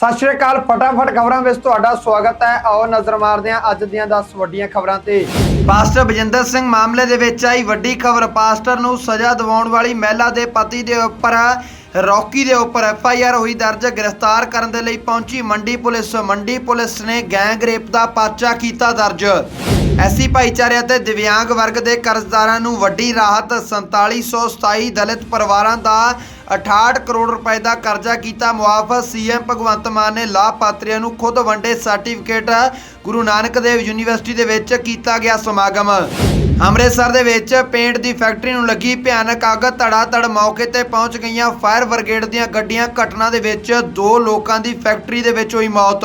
ਸਤਿ ਸ਼੍ਰੀ ਅਕਾਲ, ਫਟਾਫਟ ਖਬਰਾਂ ਵਿੱਚ ਤੁਹਾਡਾ ਸਵਾਗਤ ਹੈ। ਆਓ ਨਜ਼ਰ ਮਾਰਦੇ ਹਾਂ ਅੱਜ ਦੀਆਂ 10 ਵੱਡੀਆਂ ਖਬਰਾਂ ਤੇ। ਪਾਸਟਰ ਬਜਿੰਦਰ ਸਿੰਘ ਮਾਮਲੇ ਦੇ ਵਿੱਚ ਆਈ ਵੱਡੀ ਖਬਰ। ਪਾਸਟਰ ਨੂੰ ਸਜ਼ਾ ਦਿਵਾਉਣ ਵਾਲੀ ਮਹਿਲਾ ਦੇ ਪਤੀ ਦੇ ਉੱਪਰ, ਰੌਕੀ ਦੇ ਉੱਪਰ ਐਫ ਆਈ ਆਰ ਹੋਈ ਦਰਜ। ਗ੍ਰਿਫਤਾਰ ਕਰਨ ਦੇ ਲਈ ਪਹੁੰਚੀ ਮੰਡੀ ਪੁਲਿਸ। ਮੰਡੀ ਪੁਲਿਸ ਨੇ ਗੈਂਗ ਰੇਪ ਦਾ ਪਰਚਾ ਕੀਤਾ ਦਰਜ। ਐਸੀ ਭਾਈਚਾਰੇ ਅਤੇ ਦਿਵਿਆਂਗ ਵਰਗ ਦੇ ਕਰਜ਼ਦਾਰਾਂ ਨੂੰ ਵੱਡੀ ਰਾਹਤ। 4727 ਦਲਿਤ ਪਰਿਵਾਰਾਂ ਦਾ 68 ਕਰੋੜ ਰੁਪਏ ਦਾ ਕਰਜ਼ਾ ਕੀਤਾ। ਮੁਆਫ ਸੀਐਮ ਭਗਵੰਤ ਮਾਨ ਨੇ ਲਾਭਪਾਤਰੀਆਂ ਨੂੰ ਖੁਦ ਵੰਡੇ ਸਰਟੀਫਿਕੇਟ ਗੁਰੂ ਨਾਨਕ ਦੇਵ ਯੂਨੀਵਰਸਿਟੀ ਦੇ ਵਿੱਚ ਕੀਤਾ ਗਿਆ ਸਮਾਗਮ। ਅੰਮ੍ਰਿਤਸਰ ਦੇ ਵਿੱਚ ਪੇਂਟ ਦੀ ਫੈਕਟਰੀ ਨੂੰ ਲੱਗੀ ਭਿਆਨਕ ਅੱਗ ਧੜਾ ਧੜ ਮੌਕੇ ਤੇ ਪਹੁੰਚ ਗਈਆਂ ਫਾਇਰ ਬ੍ਰਿਗੇਡ ਦੀਆਂ ਗੱਡੀਆਂ। ਘਟਨਾ ਦੇ ਵਿੱਚ ਦੋ ਲੋਕਾਂ ਦੀ ਫੈਕਟਰੀ ਦੇ ਵਿੱਚ ਹੋਈ ਮੌਤ।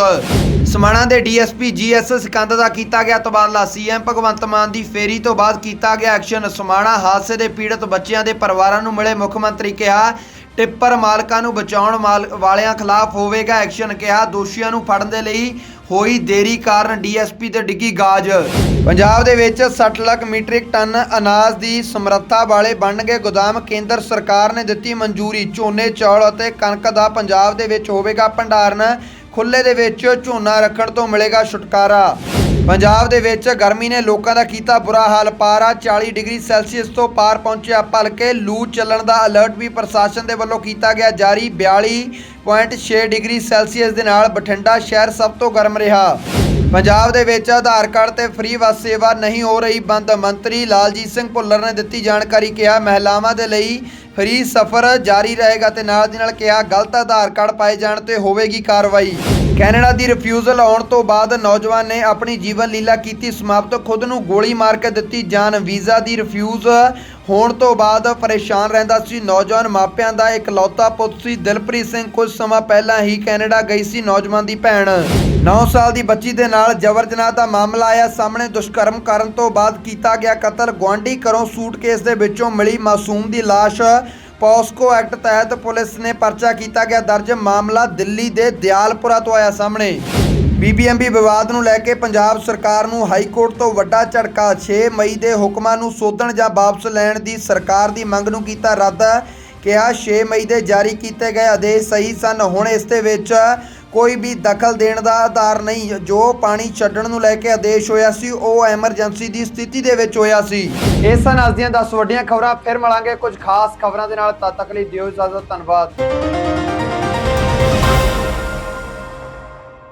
ਸਮਾਣਾ ਦੇ ਡੀਐਸਪੀ ਜੀਐਸ ਸਿਕੰਦ ਦਾ ਕੀਤਾ ਗਿਆ ਤਬਾਦਲਾ। ਸੀਐਮ ਭਗਵੰਤ ਮਾਨ ਦੀ ਫੇਰੀ ਤੋਂ ਬਾਅਦ ਕੀਤਾ ਗਿਆ ਐਕਸ਼ਨ। ਸਮਾਣਾ ਹਾਦਸੇ ਦੇ ਪੀੜਤ ਬੱਚਿਆਂ ਦੇ ਪਰਿਵਾਰਾਂ ਨੂੰ ਮਿਲੇ ਮੁੱਖ ਮੰਤਰੀ ਕਿਹਾ, ਟਿੱਪਰ ਮਾਲਕਾਂ ਨੂੰ ਬਚਾਉਣ ਮਾਲ- ਵਾਲਿਆਂ ਖਿਲਾਫ ਹੋਵੇਗਾ। ਐਕਸ਼ਨ ਕਿਹਾ, ਦੋਸ਼ੀਆਂ ਨੂੰ ਫੜਨ ਦੇ ਲਈ ਹੋਈ ਦੇਰੀ ਕਾਰਨ ਡੀਐਸਪੀ ਤੇ ਡਿੱਗੀ ਗਾਜ। ਪੰਜਾਬ ਦੇ ਵਿੱਚ 60 ਲੱਖ ਮੀਟ੍ਰਿਕ ਟਨ ਅਨਾਜ ਦੀ ਸਮਰੱਥਾ ਵਾਲੇ ਬਣਨਗੇ ਗੋਦਾਮ। ਕੇਂਦਰ ਸਰਕਾਰ ਨੇ ਦਿੱਤੀ ਮਨਜ਼ੂਰੀ। ਝੋਨੇ, ਚੌਲ ਅਤੇ ਕਣਕ ਦਾ ਪੰਜਾਬ ਦੇ ਵਿੱਚ ਹੋਵੇਗਾ ਭੰਡਾਰਨ। ਖੁੱਲੇ ਦੇ ਵਿੱਚ ਝੋਨਾ ਰੱਖਣ ਤੋਂ ਮਿਲੇਗਾ ਛੁਟਕਾਰਾ। ਪੰਜਾਬ ਦੇ ਵਿੱਚ ਗਰਮੀ ਨੇ ਲੋਕਾਂ ਦਾ ਕੀਤਾ ਬੁਰਾ ਹਾਲ, ਪਾਰਾ 40 ਡਿਗਰੀ ਸੈਲਸੀਅਸ ਤੋਂ ਪਾਰ ਪਹੁੰਚਿਆ ਭਲਕੇ। ਲੂ ਚੱਲਣ ਦਾ ਅਲਰਟ ਵੀ ਪ੍ਰਸ਼ਾਸਨ ਦੇ ਵੱਲੋਂ ਕੀਤਾ ਗਿਆ ਜਾਰੀ। 42.6 ਡਿਗਰੀ ਸੈਲਸੀਅਸ ਦੇ ਨਾਲ ਬਠਿੰਡਾ ਸ਼ਹਿਰ ਸਭ ਤੋਂ ਗਰਮ ਰਿਹਾ। ਪੰਜਾਬ ਦੇ ਵਿੱਚ ਆਧਾਰ ਕਾਰਡ ਤੇ ਫ੍ਰੀ ਬੱਸ ਸੇਵਾ ਨਹੀਂ ਹੋ ਰਹੀ ਬੰਦ। ਮੰਤਰੀ ਲਾਲਜੀਤ ਸਿੰਘ ਭੁੱਲਰ ਨੇ ਦਿੱਤੀ ਜਾਣਕਾਰੀ, ਕਿਹਾ ਮਹਿਲਾਵਾਂ ਦੇ ਲਈ ਫ੍ਰੀ ਸਫ਼ਰ ਜਾਰੀ ਰਹੇਗਾ ਤੇ ਨਾਲ ਦੀ ਨਾਲ ਕਿਹਾ, ਗਲਤ ਆਧਾਰ ਕਾਰਡ ਪਾਏ ਜਾਣ ਤੇ ਹੋਵੇਗੀ ਕਾਰਵਾਈ। ਕੈਨੇਡਾ ਦੀ ਰਿਫਿਊਜ਼ਲ ਆਉਣ ਤੋਂ ਬਾਅਦ ਨੌਜਵਾਨ ਨੇ ਆਪਣੀ ਜੀਵਨ ਲੀਲਾ ਕੀਤੀ, ਸਮਾਪਤ ਖੁਦ ਨੂੰ ਗੋਲੀ ਮਾਰ ਕੇ ਦਿੱਤੀ ਜਾਨ। ਵੀਜ਼ਾ ਦੀ ਰਿਫਿਊਜ਼ ਹੋਣ ਤੋਂ ਬਾਅਦ ਪਰੇਸ਼ਾਨ ਰਹਿੰਦਾ ਸੀ। ਨੌਜਵਾਨ ਮਾਪਿਆਂ ਦਾ ਇਕਲੌਤਾ ਪੁੱਤ ਸੀ। ਦਿਲਪ੍ਰੀਤ ਸਿੰਘ ਕੁਝ ਸਮਾਂ ਪਹਿਲਾਂ ਹੀ ਕੈਨੇਡਾ ਗਈ ਸੀ ਨੌਜਵਾਨ ਦੀ ਭੈਣ। 9 ਸਾਲ ਦੀ ਬੱਚੀ ਦੇ ਨਾਲ ਜਬਰ ਜਨਾਹ ਦਾ ਮਾਮਲਾ ਆਇਆ। ਸਾਹਮਣੇ ਦੁਸ਼ਕਰਮ ਕਰਨ ਤੋਂ ਬਾਅਦ ਕੀਤਾ ਗਿਆ ਕਤਲ। ਗੁਆਂਢੀ ਘਰੋਂ ਸੂਟਕੇਸ ਦੇ ਵਿੱਚੋਂ ਮਿਲੀ ਮਾਸੂਮ ਦੀ ਲਾਸ਼ ਪੋਸਕੋ ਐਕਟ ਤਹਿਤ ਪੁਲਿਸ ਨੇ ਪਰਚਾ ਕੀਤਾ ਗਿਆ ਦਰਜ ਮਾਮਲਾ ਦਿੱਲੀ ਦੇ ਦਿਆਲਪੁਰਾ ਤੋਂ ਆਇਆ ਸਾਹਮਣੇ। ਬੀਬੀਐਮਬੀ ਵਿਵਾਦ ਨੂੰ ਲੈ ਕੇ ਪੰਜਾਬ ਸਰਕਾਰ ਨੂੰ ਹਾਈ ਕੋਰਟ ਤੋਂ ਵੱਡਾ ਝਟਕਾ। 6 ਮਈ ਦੇ ਹੁਕਮਾਂ ਨੂੰ ਸੋਧਣ ਜਾਂ ਵਾਪਸ ਲੈਣ ਦੀ ਸਰਕਾਰ ਦੀ ਮੰਗ ਨੂੰ ਕੀਤਾ ਰੱਦ। ਕਿਹਾ 6 ਮਈ ਦੇ ਜਾਰੀ ਕੀਤੇ ਗਏ ਆਦੇਸ਼ ਸਹੀ ਸਨ। ਹੁਣ ਇਸ ਦੇ ਵਿੱਚ ਕੋਈ ਵੀ ਦਖਲ ਦੇਣ ਦਾ ਆਧਾਰ ਨਹੀਂ। ਜੋ ਪਾਣੀ ਛੱਡਣ ਨੂੰ ਲੈ ਕੇ ਆਦੇਸ਼ ਹੋਇਆ ਸੀ, ਉਹ ਐਮਰਜੈਂਸੀ ਦੀ ਸਥਿਤੀ ਦੇ ਵਿੱਚ ਹੋਇਆ ਸੀ। ਇਸ ਸਨ ਅੱਜ ਦੀਆਂ ਦਸ ਵੱਡੀਆਂ ਖਬਰਾਂ ਫਿਰ ਮਿਲਾਂਗੇ। ਕੁਝ ਖਾਸ ਖਬਰਾਂ ਦੇ ਨਾਲ ਤਦ ਤੱਕ ਲਈ ਦਿਓ ਇਜਾਜ਼ਤ। ਧੰਨਵਾਦ।